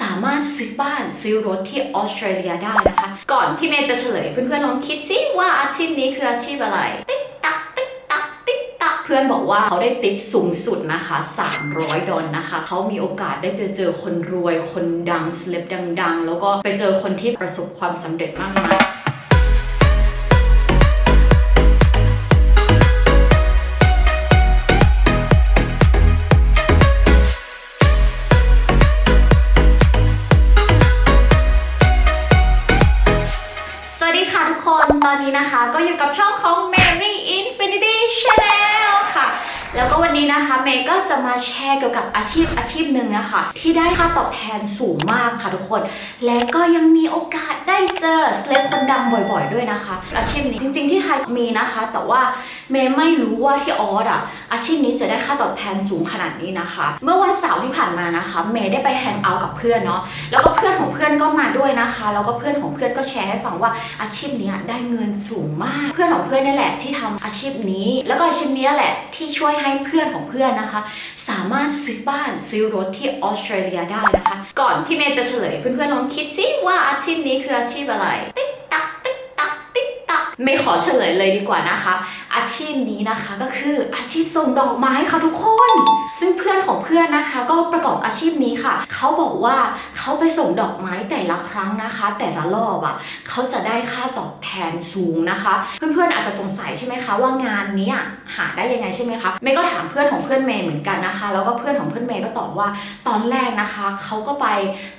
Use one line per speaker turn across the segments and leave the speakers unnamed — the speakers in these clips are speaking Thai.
สามารถซื้อบ้านซื้อรถที่ออสเตรเลียได้นะคะ ก่อนที่เมย์จะเฉลยเพื่อนๆลองคิดซิว่าอาชีพนี้คืออาชีพอะไรติ๊กตักติ๊กตักติ๊กตักเพื่อนบอกว่าเขาได้ติปสูงสุดนะคะ 300 ดอลนะคะ เขามีโอกาสได้ไปเจอคนรวยคนดังสเลปดัง ๆ แล้วก็ไปเจอคนที่ประสบความสำเร็จมากมาย ตอนนี้นะคะก็อยู่กับช่องของ Mary Infinity Channel แล้วก็วันนี้นะคะเมย์ก็จะมาแชร์เกี่ยวกับอาชีพอาชีพหนึ่งนะคะ ที่ได้ค่าตอบแทนสูงมากค่ะทุกคน และก็ยังมีโอกาสได้เจอสเลฟคนดังบ่อยๆ ด้วยนะคะ อาชีพนี้จริง ๆ ที่ไทยมีนะคะ แต่ว่าเมย์ไม่รู้ว่าที่ออสอะอาชีพนี้จะได้ค่าตอบแทนสูงขนาดนี้นะคะ เมื่อวันเสาร์ที่ผ่านมานะคะเมย์ได้ไปแฮงเอาท์กับเพื่อนเนาะแล้วก็เพื่อนของเพื่อนก็มาด้วยนะคะแล้วก็เพื่อนของเพื่อนก็แชร์ให้ฟังว่าอาชีพนี้ได้เงินสูงมาก เพื่อนของเพื่อนนี่แหละที่ทำอาชีพนี้ แล้วก็อาชีพนี้แหละที่ช่วยให้เพื่อนของเพื่อนนะคะ สามารถซื้อบ้านซื้อรถที่ออสเตรเลียได้นะคะ ก่อนที่เมย์จะเฉลยเพื่อนๆลองคิดซิว่าอาชีพนี้คืออาชีพอะไร ติ๊กตักติ๊กตักติ๊กตัก ไม่ขอเฉลยเลยดีกว่านะคะ อาชีพนี้นะคะก็คืออาชีพส่งดอกไม้ค่ะทุกคน ซึ่งเพื่อนของเพื่อนนะคะ ก็ประกอบอาชีพนี้ค่ะ เขาบอกว่าเขาไปส่งดอกไม้แต่ละครั้งนะคะ แต่ละรอบอะ่ะเขาจะได้ค่าตอบแทนสูงนะคะ เพื่อนๆอาจจะสงสัยใช่ไหมคะ ว่างานนี้หาได้ยังไงใช่ไหมคะเมย์ก็ถามเพื่อนของเพื่อนเมย์เหมือนกันนะคะ แล้วก็เพื่อนของเพื่อนเมย์ก็ตอบว่าตอนแรกนะคะเขาก็ไป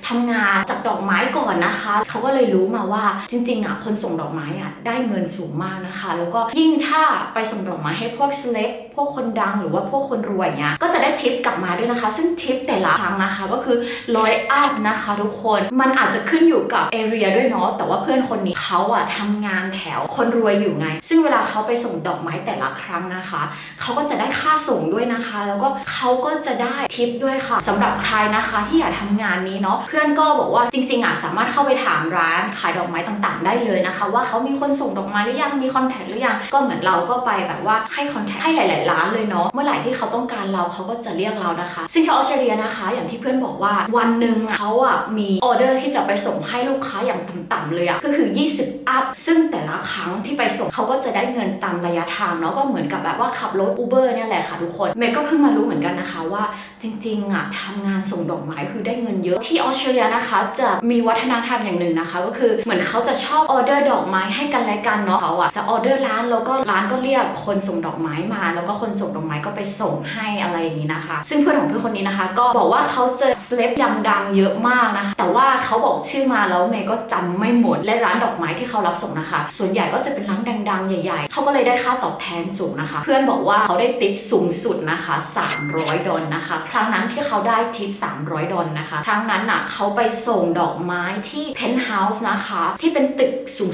ทำงานจัดดอกไม้ก่อนนะคะเขาก็เลยรู้มาว่าจริงๆอะคนส่งดอกไม้อะได้เงินสูงมากนะคะ แล้วก็ยิ่งถ้าไปส่งดอกไม้ให้พวกเล็กพวกคนดังหรือว่าพวกคนรวยเนี้ยก็จะได้ทิปกลับมาด้วยนะคะ ซึ่งทิปแต่ละครั้งนะคะ ก็คือร้อยอัพนะคะทุกคนมันอาจจะขึ้นอยู่กับเอเรียด้วยเนาะแต่ว่าเพื่อนคนนี้เขาอะทำงานแถวคนรวยอยู่ไง ซึ่งเวลาเขาไปส่งดอกไม้แต่ละครั้งนะคะเขาก็จะได้ค่าส่งด้วยนะคะ แล้วก็เขาก็จะได้ทิปด้วยค่ะสำหรับใครนะคะที่อยากทำงานนี้เนาะเพื่อนก็บอกว่าจริงๆอะสามารถเข้าไปถามร้านขายดอกไม้ต่างๆ ได้เลยนะคะ ว่าเขามีคนส่งดอกไม้หรือยังมีคอนแทคหรือยังก็เหมือนเราก็ไปแบบว่าให้คอนแทคให้หลาย ๆร้านเลยเนาะเมื่อไหร่ที่เขาต้องการเราเขาก็จะเรียกเรานะคะ ซึ่งที่ออสเตรเลียนะคะ อย่างที่เพื่อนบอกว่าวันหนึ่งเขาอะมีออเดอร์ที่จะไปส่งให้ลูกค้าอย่างต่ำๆเลยอะก็คือ 20 อัพ ซึ่งแต่ละครั้งที่ไปส่งเขาก็จะได้เงินตามระยะทางเนาะก็เหมือนกับแบบว่าขับรถอูเบอร์เนี่ยแหละค่ะทุกคนเมย์ก็เพิ่งมารู้เหมือนกันนะคะว่าจริงๆอะทำงานส่งดอกไม้คือได้เงินเยอะที่ออสเตรเลียนะคะ จะมีวัฒนธรรมอย่างหนึ่งนะคะ ก็คือเหมือนเขาจะชอบออเดอร์ดอกไม้ให้กันและกันเนาะเขาอะจะออเดอร์ร้านแล้วก็ร้านก็เรียกคนส่งดอกไม้มาแล้วก็ก็คนส่งดอกไม้ก็ไปส่งให้อะไรอย่างนี้นะคะ ซึ่งเพื่อนของเพื่อนคนนี้นะคะ ก็บอกว่าเขาเจอสเลปดังๆเยอะมากนะคะแต่ว่าเขาบอกชื่อมาแล้วเมย์ก็จำไม่หมดและร้านดอกไม้ที่เขารับส่งนะคะ ส่วนใหญ่ก็จะเป็นร้านดังๆ ใหญ่ๆเขาก็เลยได้ค่าตอบแทนสูงนะคะ เพื่อนบอกว่าเขาได้ติปสูงสุดนะคะ 300 ดอลนะคะ ครั้งนั้นที่เขาได้ทิป 300 ดอลนะคะ ครั้งนั้นน่ะเขาไปส่งดอกไม้ที่เพนท์เฮาส์นะคะ ที่เป็นตึก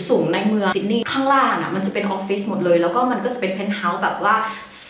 สูงๆในเมืองซิดนีย์ข้างล่างอะมันจะเป็นออฟฟิศหมดเลย แล้วก็มันก็จะเป็นเพนท์เฮาส์แบบว่า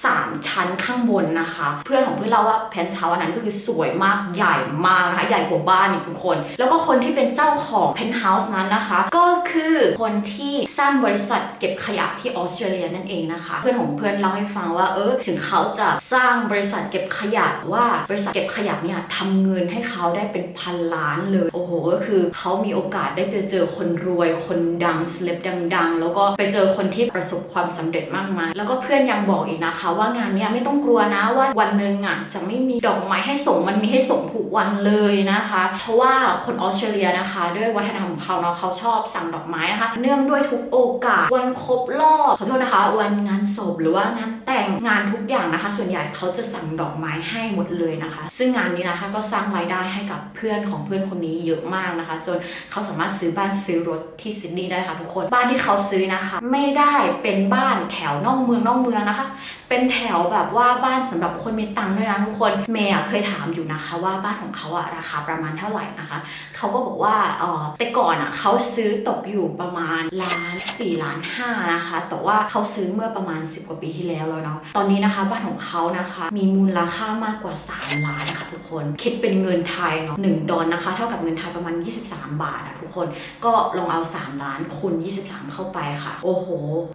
3 ชั้นข้างบนนะคะ เพื่อนของเพื่อนเล่าว่าเพนท์เฮาส์อันนั้นก็คือสวยมากใหญ่มากนะคะใหญ่กว่าบ้านอีกทุกคน แล้วก็คนที่เป็นเจ้าของเพนท์เฮาส์นั้นนะคะ ก็คือคนที่สร้างบริษัทเก็บขยะที่ออสเตรเลียนั่นเองนะคะ เพื่อนของเพื่อนเล่าให้ฟังว่าเออถึงเขาจะสร้างบริษัทเก็บขยะว่าบริษัทเก็บขยะเนี่ยทำเงินให้เขาได้เป็นพันล้านเลย โอ้โหก็คือเขามีโอกาสได้ไปเจอคนรวยคนดังสเลปดัง ๆ แล้วก็ไปเจอคนที่ประสบความสำเร็จมากมายแล้วก็เพื่อนยังบอกอีกนะคะว่างานเนี้ยไม่ต้องกลัวนะว่าวันหนึ่งอะจะไม่มีดอกไม้ให้ส่งมันมีให้ส่งทุกวันเลยนะคะ เพราะว่าคนออสเตรเลียนะคะ ด้วยวัฒนธรรมของเขาเนาะเขาชอบสั่งดอกไม้นะคะ เนื่องด้วยทุกโอกาส วันครบรอบขอโทษนะคะ วันงานศพหรือว่างานแต่งงานทุกอย่างนะคะ ส่วนใหญ่เขาจะสั่งดอกไม้ให้หมดเลยนะคะ ซึ่งงานนี้นะคะก็สร้างรายได้ให้กับเพื่อนของเพื่อนคนนี้เยอะมากนะคะ จนเขาสามารถซื้อบ้านซื้อรถที่ซิดนีย์ได้ค่ะทุกคนบ้านที่เขาซื้อนะคะ ไม่ได้เป็นบ้านแถวนอกเมืองนอกเมืองนะคะเป็นเป็นแถวแบบว่าบ้านสำหรับคนมีตังค์ด้วยนะทุกคนเมย์เคยถามอยู่นะคะว่าบ้านของเขาอะราคาประมาณเท่าไหร่นะคะเขาก็บอกว่าเออแต่ก่อนอะเขาซื้อตกอยู่ประมาณล้านสี่ล้านห้านะคะแต่ว่าเขาซื้อเมื่อประมาณ 10 กว่าปีที่แล้วแล้วเนาะตอนนี้นะคะบ้านของเขานะคะ มีมูลค่ามากกว่า 3 ล้านค่ะทุกคนคิดเป็นเงินไทยเนาะ1ดอลนะคะ เท่ากับเงินไทยประมาณ 23 บาทอะทุกคนก็ลองเอา 3 ล้านคูณ23 เข้าไปค่ะ โอ้โห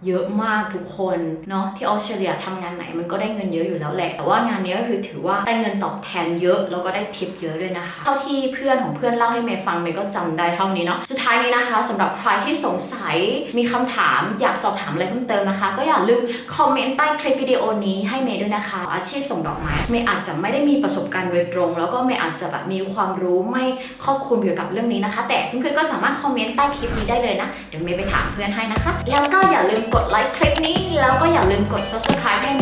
เยอะมากทุกคนเนาะที่ออสเตรเลียทำงานานไหนมันก็ได้เงินเยอะอยู่แล้วแหละ แต่ว่างานนี้ก็คือถือว่าได้เงินตอบแทนเยอะแล้วก็ได้ทิปเยอะด้วยนะคะ เท่าที่เพื่อนของเพื่อนเล่าให้เมย์ฟังเมย์ก็จำได้เท่านี้เนาะ สุดท้ายนี้นะคะสำหรับใครที่สงสัยมีคำถามอยากสอบถามอะไรเพิ่มเติมนะคะ ก็อย่าลืมคอมเมนต์ใต้คลิปวิดีโอนี้ให้เมย์ด้วยนะคะ อาชีพส่งดอกไม้เมย์อาจจะไม่ได้มีประสบการณ์โดยตรง แล้วก็เมย์อาจจะแบบมีความรู้ไม่ครอบคลุมเกี่ยวกับเรื่องนี้นะคะ แต่เพื่อนๆก็สามารถคอมเมนต์ใต้คลิปนี้ได้เลยนะ เดี๋ยวเมย์ไปถามเพื่อนให้นะคะ แล้วก็อย่าลืมกดไลค์คลิปนี้ แล้วก็อย่าลืมกด subscribe ให้เม